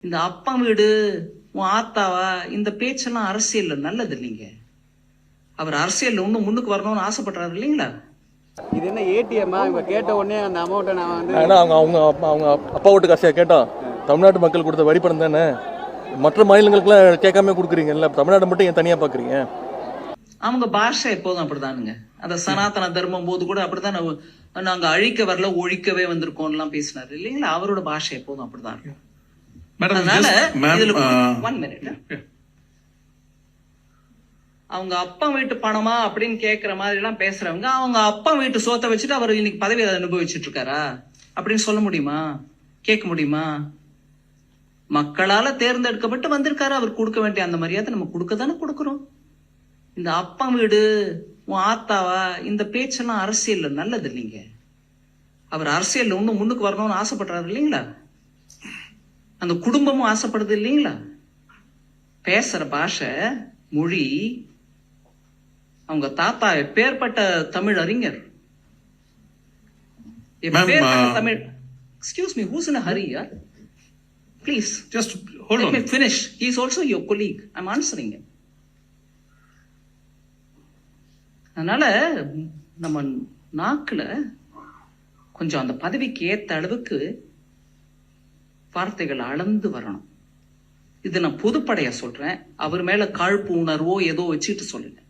இந்த அப்பா வீடு உன் ஆத்தாவா இந்த பேச்செல்லாம் அரசியல்ல நல்லது இல்லைங்க. அவர் அரசியல்ல இன்னும் முன்னுக்கு வரணும்னு ஆசைப்படுறாரு இல்லைங்களா? இது என்ன ஏடிஎம்மா? இவங்க கேட்ட உடனே அந்த அமௌண்ட்டை நான் வந்து ஏன்னா அவங்க அவங்க அப்பா அவங்க அப்பா வீட்டு காசையா கேட்டோம். தமிழ்நாட்டு மக்கள் கொடுத்த வரி பணம் தானே? மற்ற மாநிலங்களுக்குலாம் கேட்காம கொடுக்குறீங்கல்ல தமிழ்நாடு மட்டும் ஏன் தனியாக பார்க்குறீங்க அவங்க பாஷை எப்போதும் அப்படிதானுங்க. அந்த சனாதன தர்மம் போது கூட அப்படிதான் நாங்க- நாங்க அழிக்க வரல ஒழிக்கவே வந்திருக்கோம்லாம் பேசினாரு இல்லைங்களா? அவரோட பாஷை எப்போதும் அப்படிதான் இருக்கும். அதனால uh, ஒன் மினிட் அவங்க அப்பா வீட்டு பணமா அப்படின்னு கேக்குற மாதிரி எல்லாம் பேசுறவங்க அவங்க அப்பா வீட்டு சோத்தை வச்சுட்டு அவர் இன்னைக்கு பதவி அனுபவிச்சுட்டு இருக்காரா? அப்படின்னு சொல்ல முடியுமா? கேட்க முடியுமா? மக்களால தேர்ந்தெடுக்கப்பட்டு வந்திருக்காரு அவர் கொடுக்க வேண்டிய அந்த மரியாதை நம்ம கொடுக்க தானே கொடுக்குறோம். இந்த அப்பா வீடு உன் ஆத்தாவா இந்த பேச்செல்லாம் அரசியல்ல நல்லது இல்லைங்க. அவர் அரசியல்ல இன்னும் முன்னுக்கு வரணும்னு ஆசைப்படுறாரு இல்லைங்களா? அந்த குடும்பமும் ஆசைப்படுது இல்லைங்களா பேசுற பாஷை மொழி அவங்க தாத்தா எப்பேற்பட்ட தமிழ் அறிஞர் uh, Tamil excuse me who's in hurry யார் please Let me on. finish. He is also your colleague. I'm answering him. அதனால நம்ம நாக்குல கொஞ்சம் அந்த பதவிக்கு ஏத்த அளவுக்கு வார்த்தைகள் அளந்து வரணும். இது நான் பொதுப்படையா சொல்றேன். அவர் மேல காழ்ப்பு உணர்வோ ஏதோ வச்சுட்டு சொல்லுங்க.